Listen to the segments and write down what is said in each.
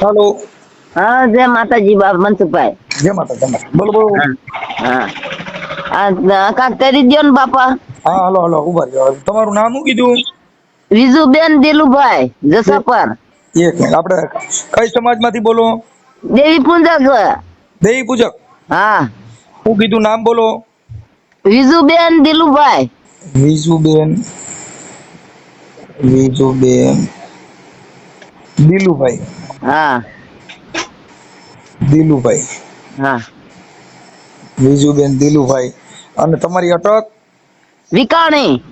હાલો. હા જય માતાજી બાપ મનસુખભાઈ. જય માતા બોલો બોલો. હા આ કાક કરી દ્યો ને બાપા. હા હલો હલો ઊભા રહ્યો. તમારું નામ શું કીધું? વિજુબેન દિલુભાઈ જસાપર. એક મિનિટ આપણે કઈ સમાજમાંથી બોલો? દેવી પૂજક દેવી પૂજક. હા. શું કીધું નામ બોલો? વિજુબેન દિલુભાઈ. વિજુબેન વિજુબેન દિલુભાઈ. હા. દિલુભાઈ. હા. વિજુબેન દિલુભાઈ. અને તમારી અટક? વિકાણી.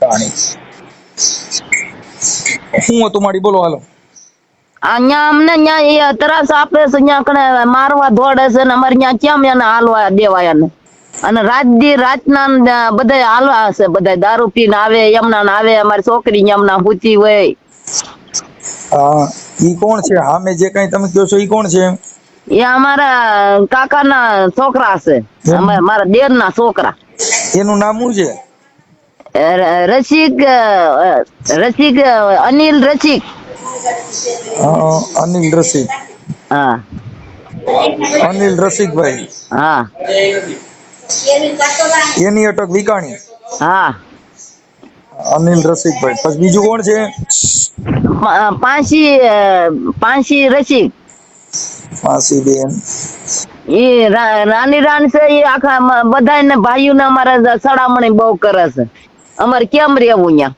કાણી શું હતું મારી? બોલો હાલો. અહીંયા અમને અહીંયા એ તરાસ આપે છે અહીંયા કણે મારવા દોડે છે ને અમારે ત્યાં કેમ એને હાલવા દેવાય ને અને રાત દી રાતના બધા હાલવા હશે બધાય દારૂ પીને આવે એમના આવે અમારી છોકરી એમના હુતી હોય. ઈ કોણ છે? હામે જે કઈ તમે કહો છો ઈ કોણ છે? એ અમારા કાકાના છોકરા છે. મારા દેર ના છોકરા. એનું નામ શું છે? રસિક રસિક અનિલ રસિક. અનિલ રસિક. હા. અનિલ રસિકભાઈ. હા. એની અટક વિકાણી? હા. અનિલ રસિકભાઈ. પછી બીજું કોણ છે? પાંસી પાંસી રસિક. પાંસી બેન. એ રાની રાણ છે એ આખા ભાઈઓ ભાઈઓને અમારા સડામણી બહુ કરે છે. અમારે કેમ રહેવું ત્યાં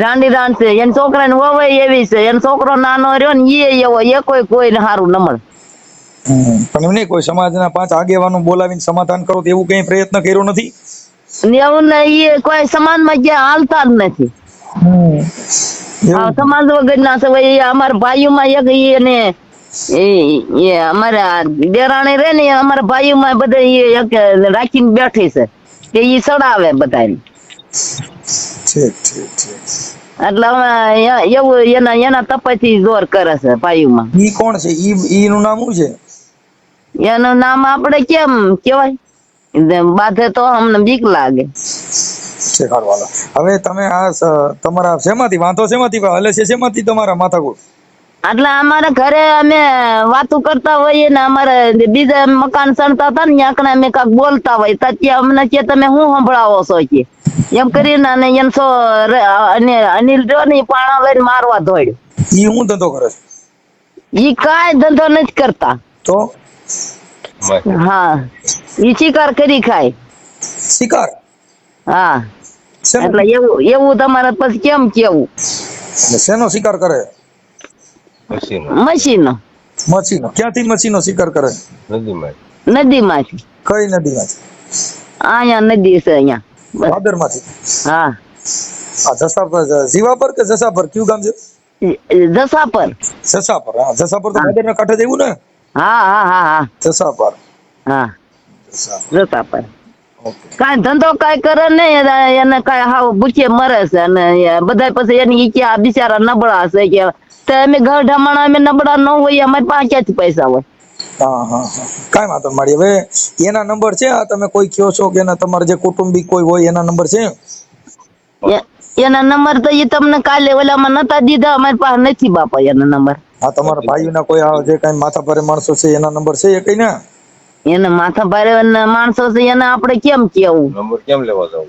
રાની રાણ છે એના છોકરાને વવાય એવી છે એન છોકરો નાનો રહ્યો ને એ એવો એ કોઈ કોઈ સારું ન મળે. પણ એમ નહીં કોઈ સમાજના પાંચ આગેવાનો બોલાવીને સમાધાન કરો તો એવું કઈ પ્રયત્ન કર્યો નથી? ને એવું એ કોઈ સમાજમાં ક્યાં હાલતા જ નથી. સમાજ વગર ના છે ભાઈ એ અમારા ભાઈઓમાં એક એને એ અમારે દેરાણી રે ને એ અમારા ભાઈઓમાં બધા એક રાખીને બેઠી છે. કે ઈ સડાવે બધાને. એટલે અમે એવું એના એના તપાથી જોર કરે છે ભાઈઓમાં. ઈ કોણ છે? ઈ ઈ નામ શું છે? એનું નામ આપણે કેમ કેવાય બાધે તો અમને બીક લાગે. હવે તમે આ તમારા શેમાંથી? વાંધો શેમાંથી? હલે છે શેમાંથી તમારા માથાકૂટ? એટલે અમારા ઘરે અમે વાતો કરતા હોઈએ ને અમારે બીજા મકાન સણતા હતા ને ત્યાં અમે કાંક બોલતા હોય. ત્યાં અમને કે તમે શું સંભળાવો છો કે? એમ કરીને અને એમ સો અને અનિલ રહ્યો ને પાણા લઈને મારવા દોડ્યો. ઈ હું ધંધો કરે છે? ઈ કાંઈ ધંધો નથી કરતા. તો? હા ઈ શિકાર કરી ખાય શિકાર હા શેનો એટલે એવું એવું તમારે પછી કેમ કેવું એટલે શેનો શિકાર કરે મશીનો મચ્છીનો ક્યાંથી મચ્છીનો શિકાર કરે નદીમાં નદીમાંથી કઈ નદીમાંથી અહીંયા નદી છે અહીંયા બસ. ભાદરમાંથી હા આ જસાપર જીવાપર કે જસાપર કયું ગામ છે જસાપર જસાપર હા જસાપર તો ભાદરના કાંઠે જ આવ્યું ને હા હા હા હા. જસાપર હા. જસાપર જસાપર ઓકે. ધંધો કઈ કરે નહીં એને- કઈ હાવ ભૂખે મરે છે અને બધા બધાય પછી એની ઈચ્છા કે આ બિચારા નબળા છે કે તો અમે ઘર ઢમાણા અમે નબળા ન હોય અમારી પાસે ક્યાંથી પૈસા હોય. હા હા કાંઈ વાંધો મારી હવે એના નંબર છે? આ તમે કોઈ કયો છો કે એના તમારા જે કુટુંબિક કોઈ હોય એના નંબર છે? એના નંબર તો એ તમને કાલે ઓલામાં નતા દીધા અમારી પાસે નથી બાપા એના નંબર. આ તમારા ભાઈઓના કોઈ આ જે કાંઈ માથા ભારે માણસો છે એના નંબર છે એ કઈ ને એને માથા ભારે માણસો છે એને આપણે કેમ કેવું? નંબર કેમ લેવા જવું?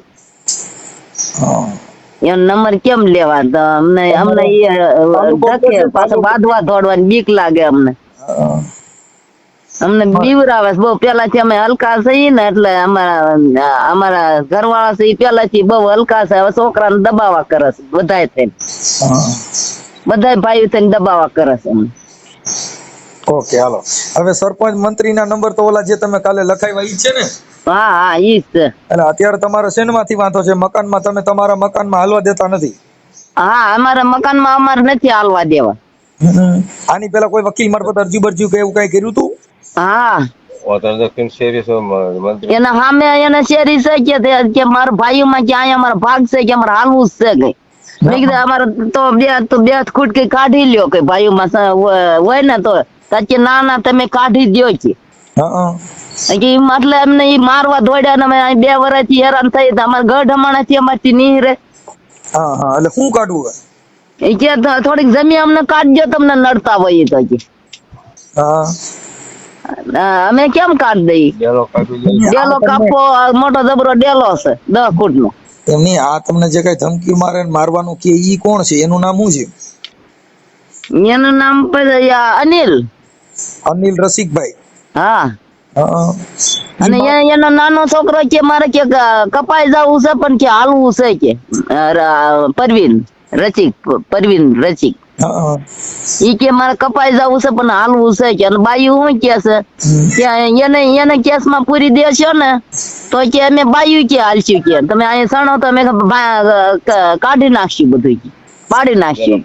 એનો નંબર કેમ લેવા? તો અમને અમને એ ધકે પાછો બાંધવા દોડવાની બીક લાગે અમને. અમને બીવરાવે બહુ પેલાથી અમે હલકા છીએ ને એટલે અમારા અમારા ઘરવાળા છે ઈ પેલાથી બહુ હલકા છે હવે છોકરાને દબાવા કરે છે બધાય થઈને. હા બધાય ભાઈઓ થઈને દબાવા કરે છે ઓકે હાલો. હવે સરપંચ મંત્રીના નંબર તો ઓલા જે તમે કાલે લખાવ્યા ઈ છે ને? હા હા ઈ જ છે. એટલે અત્યારે તમારે શેનમાંથી વાંધો છે? મકાનમાં તમે તમારા મકાનમાં હાલવા દેતા નથી? હા અમારા મકાનમાં અમારે નથી હાલવા દેવા. આની પેલા કોઈ વકીલ મારફત અરજી બરજી કે એવું કઈ કર્યું તું? હા. એના સામે એને શેરી છે કે મારા ભાઈઓમાં કે અહીંયા અમારા ભાગ છે કે અમારે હાલવું જ છે કઈ. કીધું અમારે તો બે તો બે ખૂટકી કાઢી લ્યો કે સ- હોય ને તો કે ના ના તમે કાઢી દો કે કે એટલે એમને ઈ મારવા દોડ્યા ને અમે અહીં બે વર્ષથી હેરાન થઈ અમારે ગઢ હમણાંથી અમારથી નહીં હા એટલે શું કાઢવું એ કે થોડીક જમીન અમને કાઢજો તમને નડતા હોય તો કે. અમે કેમ કાઢ દઈ ડેલો કાપી દે ડેલો કાપો મોટો જબરો ડેલો છે દસ ફૂટ નો એમની આ તમને જે કઈ ધમકી મારે મારવાનું કે ઈ કોણ છે? એનું નામ શું છે? એનું નામ આ અનિલ. અનિલ રસિકભાઈ. હા. હા અને એનો નાનો છોકરો કે મારે કે કપાઈ જવું છે પણ કે હાલવું છે કે પરવીન રચિક પરવીન રચિક હા ઈ કે મારે કપાઈ જવું છે પણ હાલવું છે કે? બાયું શું કે છે? કે એને એને કેસમાં પૂરી દેશો ને તો કે અમે બાયું કે હાલશું કે? તમે અહીં સણો તો અમે કાઢી નાખશું બધું કે? પાડી નાખશું.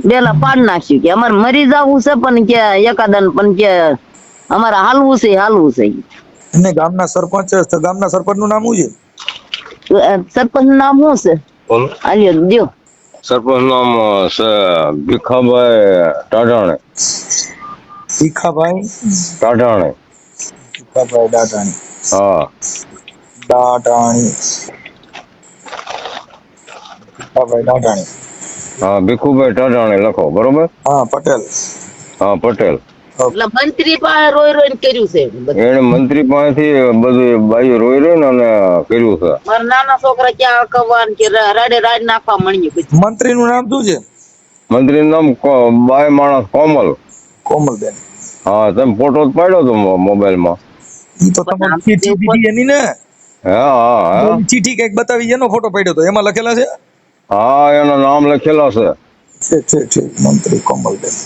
બેલા પાડી નાખશું કે? અમારે મરી જવું છે પણ કે એકાદન પણ કે અમારે હાલવું છે હાલવું છે. અને ગામના સરપંચ ગામના સરપંચનું નામ શું છે? સરપંચનું નામ શું છે? બોલો. આલ્યો દ્યો. સરપંચ નામ ભીખાભાઈ ટાઢાણે. ભીખાભાઈ? ટાઢાણે. ભીખાભાઈ દાટાણી હા. દાટાણી ભીખાભાઈ દાટાણી હા ભીખુભાઈ ટાઢાણે લખો બરોબર? હા પટેલ. હા પટેલ. એટલે મંત્રી પાસે રોઈ રોઈને કર્યું છે એને મંત્રી પાસેથી બધું બાયું રોઈ રોઈ અને કર્યું છે. મારા નાના છોકરા ક્યાં અકવાન કે રાડે રાડ નાખવા મળ્યું બધું. મંત્રી નું નામ શું છે? મંત્રી નામ બાય માણસ કોમલ. કોમલબેન. હા તમે ફોટો જ પાડ્યો તો મોબાઈલમાં ઈ તો તમારી ચીઠી દીધી એની ને? હા ચીઠી કંઈક બતાવી એનો ફોટો પાડ્યો તો એમાં લખેલા છે? હા એનો નામ લખેલા છે. છે છે છે મંત્રી કોમલબેન.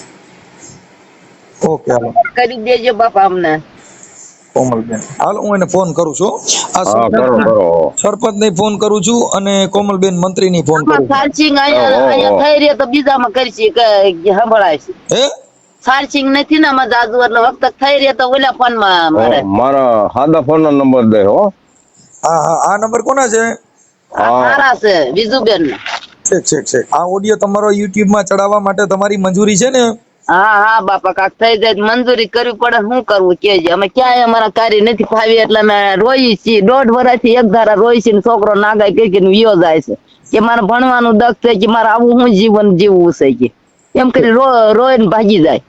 ઓકે હાલો. કરી દેજો બાપા અમને. કોમલબેન. હાલો હું એને ફોન કરું છું. આ કરો કરો સરપંચ ને ફોન કરું છું અને કોમલબેન મંત્રી ની ફોન કરું સાર્ચિંગ આયા અહીંયા થઈ રહ્યા તો બીજામાં કરશી કે કે સંભળાય છે. હે? સાર્ચિંગ નથી ને આમાં જાદુ એટલે વખત થઈ રહ્યા તો ઓલા ફોનમાં મારે. મારા સાદા ફોન નો નંબર દે હો. હા હા આ નંબર કોના છે? મારા છે વિજુબેન ના છે છે છે આ ઓડિયો તમારો યુટ્યુબમાં ચડાવવા માટે તમારી મંજૂરી છે ને? હા હા, બાપા, કાક થઈ જાય મંજૂરી કરવી પડે. શું કરવું કેજે અમે ક્યાંય અમારા કાર્ય નથી ફાવી એટલે અમે રોઈ છીએ. દોઢ વર્ષથી એક ધારા રોઈ છીએ છોકરો નાગાય કઈ કઈ વિયો જાય છે. કે મારે ભણવાનું દખ છે કે મારે આવું શું જીવન જીવવું છે કે? એમ કરી રો, રોઈને ભાગી જાય.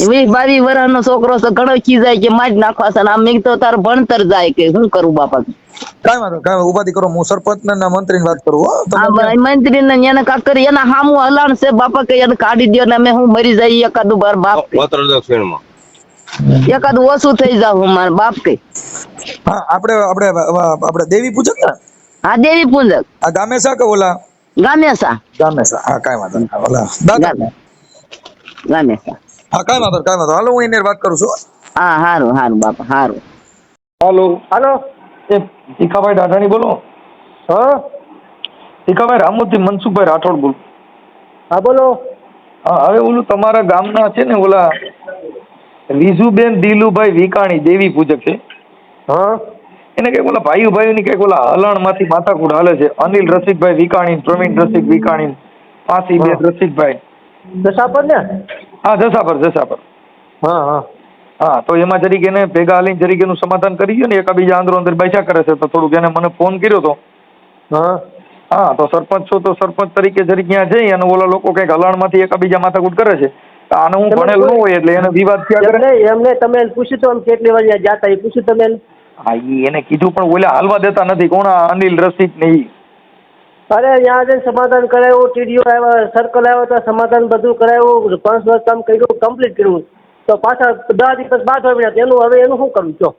વીસ બાવીસ વર્ષનો છોકરો તો ઘણો જાય કે મારી નાખવા છે આમ મેં તો તાર ભણતર જાય કે શું કરું બાપા? કાંઈ વાંધો કાંઈ ઉપાધિ કરો હું સરપંચ ને મંત્રી ની વાત કરું હો મંત્રી ને એને કાક કરી એના હામું હલાણ છે બાપા કે એને કાઢી દો ને અમે હું મરી જઈએ એકાદું બાર બાપ. એકાદું ઓછું થઈ જાવ હું મારા બાપ કે. હા આપણે આપણે આપણે દેવી પૂજક ને? હા દેવી પૂજક. આ ગામેસા કે ઓલા? ગામેસા. ગામેસા હા કાંઈ વાંધો ઓલા ગામેસા. હા કાંઈ વાંધો કાંઈ વાંધો. હાલો હું એને વાત કરું છું હા. હારું હારું બાપા હારું. હાલો હાલો. એ ભીખાભાઈ દાઢાણી બોલો. હા? ભીખાભાઈ રામોથી મનસુખભાઈ રાઠોડ બોલો. હા બોલો. હા હવે ઓલું તમારા ગામના છે ને ઓલા વિજુબેન દિલુભાઈ વિકાણી દેવી પૂજક છે. હા. એને કંઈક ઓલા ભાઈ ભાઈઓની કંઈક ઓલા હલણમાંથી માથાકૂટ હાલે છે. અનિલ રસિકભાઈ વિકાણી પ્રવીણ રસિક વિકાણી આસીબેન રસિકભાઈ. દશાપર ને હા જસાપર જસાપર હા હા. હા તો એમાં જરીક એને ભેગા હાલીને જરીક એનું સમાધાન કરી ગયું ને એકાબીજા આંદરો અંદર બેઠા કરે છે તો થોડુંક એને મને ફોન કર્યો તો. હા. હા તો સરપંચ છો તો સરપંચ તરીકે જરીક ત્યાં જઈ અને ઓલા લોકો કંઈક હલાણમાંથી એકાબીજા માથાકૂટ કરે છે. આને હું ભણેલ ન હોય એટલે એને વિવાદ થયા કરે. એમને તમે પૂછ્યું તો કેટલી વાર જાતા એ પૂછ્યું તમે એને? હા એને કીધું પણ ઓલા હાલવા દેતા નથી. કોણ અનિલ રસિક ને ઈ? અરે ત્યાં જઈને સમાધાન કરાવ્યું ટીડીઓ આવ્યા સર્કલ આવ્યો તો સમાધાન બધું કરાવ્યું પાંચ વર્ષ કામ કર્યું કમ્પ્લીટ કર્યું. તો પાછા દસ દિવસ બાદ આવ્યા એનું હવે એનું શું કરવું છો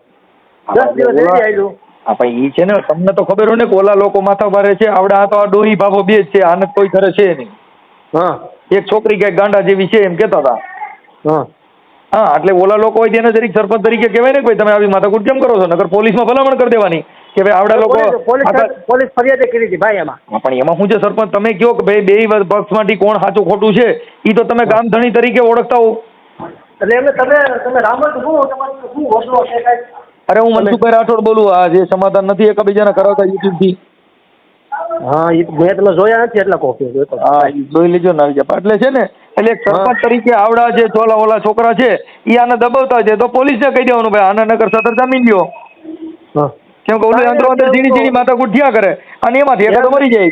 દસ દિવસ રેડી આવ્યું પણ ઈ છે ને તમને તો ખબર હોય ને કે ઓલા લોકો માથા ભારે છે આવડે આ તો આ ડોહી ભાભો બે જ છે આને કોઈ ઘરે છે નહીં. હા. એક છોકરી કઈ ગાંડા જેવી છે એમ કેતા હતા. હા. હા એટલે ઓલા લોકો હોય તેને જરીક સરપંચ તરીકે કહેવાય ને કે ભાઈ તમે આવી માથાકૂટ કેમ કરો છો? નગર પોલીસમાં ભલામણ કરી દેવાની. કે ભાઈ આવડા લોકો પોલીસ- ફરિયાદ કરી હતી ભાઈ એમાં પણ એમાં શું છે સરપંચ? તમે કયો કે ભાઈ બે પક્ષમાંથી કોણ સાચું ખોટું છે? એ તો તમે ગામ ધણી તરીકે ઓળખતા હો. એટલે એમને તમે તમે રામત શું તમારે શું હોસલો છે કાંઈ? અરે હું મનસુખભાઈ રાઠોડ બોલું આ જે સમાધાન નથી એકબીજાને કરાવતા યુટ્યુબથી હા એ મેં તમે જોયા નથી એટલે કહું હા ઈ જોઈ લેજો ને આવી જાય એટલે છે ને એટલે એક સરપંચ તરીકે આવડા જે ચોલા ઓલા છોકરા છે એ આને દબાવતા છે. તો પોલીસને કહી દેવાનું ભાઈ આને નગર સદર જામીન લ્યો હા. કેમ કે ઓલી અંદરો અંદર ઝીણી ઝીણી માતા ગુઠિયા કરે અને એમાંથી એકાદો મરી જાય.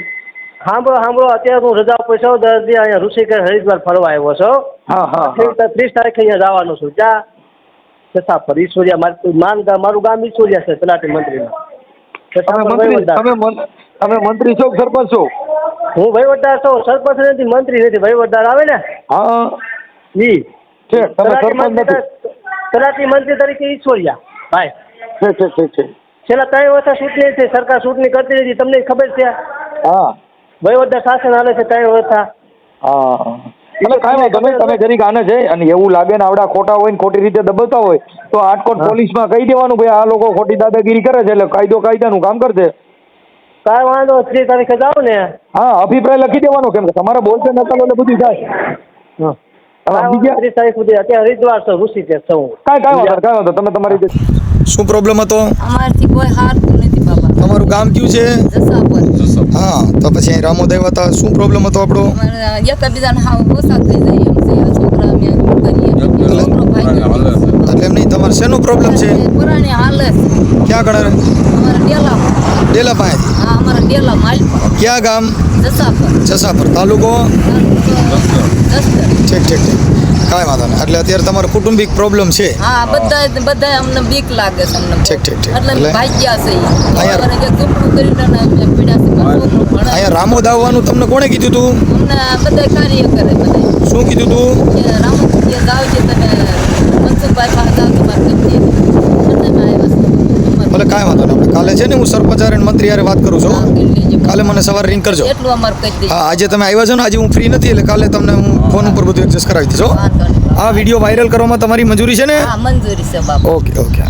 સાંભળો સાંભળો અત્યારે હું રજા ઉપર છું દર્દી અહીંયા ઋષિકેશ હરિદ્વાર ફરવા આવ્યો છો. હા હા ત્રીસ તારીખે અહીંયા જવાનો છું. જા. છતાં ફરી ઈશ્વરિયા મારું માન મારું ગામ ઈશ્વરિયા છે તલાટી મંત્રીનું. તમે મંત્રી તમે મંત્રી છો સરપંચ છો? હું વહીવટદાર છું સરપંચ નથી મંત્રી નથી વહીવટદાર આવે ને? હા. ઈ. છે તમે સરપંચ નથી. તલાટી મંત્રી તરીકે ઈશ્વરિયા. ભાઈ. છે છે છે છે છેલ્લા ત્રણ વર્ષ ચૂંટણી છે સરકાર ચૂંટણી કરતી હતી તમને ખબર છે હા. વહીવટદાર શાસન હાલે છે ત્રણ વર્ષ હા. એટલે કાંઈ વાંધો નહીં તમે જરીક આને છે અને એવું લાગે ને આવડા ખોટા હોય ને ખોટી રીતે દબાવતા હોય તો આટકોટ પોલીસમાં કહી દેવાનું ભાઈ આ લોકો ખોટી દાદાગીરી કરે છે એટલે કાયદો કાયદાનું કામ કરશે. કાંઈ વાંધો ત્રીસ તારીખે જાઓ ને. હા અભિપ્રાય લખી દેવાનો કેમ કે તમારે બોલશે નકલ એટલે બધું થાય. હા. ત્રીસ તારીખ સુધી અત્યારે હરિદ્વાર છે ઋષિકેશ છું. કાંઈ કાંઈ વાંધો કાંઈ વાંધો તમે તમારી રીતે શું પ્રોબ્લેમ હતો? અમારથી કોઈ હારતું નથી બાબા. તમારું ગામ કયું છે? જસાપર. હા તો પછી અહીં રામોદય હતા. શું પ્રોબ્લેમ હતો આપણો? એક એકબીજાને હાવ ઓછા થઈ જાય એમ છે. છોકરા અમે એટલે એમ નહીં તમારે શેનો પ્રોબ્લેમ છે? પુરાણી હાલે છે. ક્યાં કણે અમારા ડેલા ડેલા પાસે હા અમારા ડેલા ક્યાં ગામ? જસાપર. જસાપર. તાલુકો? ઠીક ઠીક ઠીક. કાંઈ વાંધો નહીં એટલે અત્યારે તમારો કુટુંબિક પ્રોબ્લેમ છે હા બધા બધા અમને બીક લાગે છે અમને ઠીક, ઠીક, ઠીક. એટલે ભાગ્યા છે. અહીંયા- કે જે કરીને અમે પીડા છે. અહીંયા રામોદ આવવાનું તમને કોણે કીધું તું અમને બધા કાર્ય કરે બધા શું કીધું તું કે રામોદય જાવ છે તમે મનસુખભાઈ પાસે જાવ તમારે છીએ. ભલે કાંઈ વાંધો નહીં આપણે કાલે છે ને હું સરપંચ અને મંત્રી હારે વાત કરું છું. કાલે મને સવારે રિંગ કરજો. એટલું અમારે હા આજે તમે આવ્યા છો ને આજે હું ફ્રી નથી એટલે કાલે તમને હું ફોન ઉપર બધું એડજસ્ટ કરાવી દઈશ આ વીડિયો વાયરલ કરવામાં તમારી મંજૂરી છે ને? હા મંજૂરી છે બાપા. Okay okay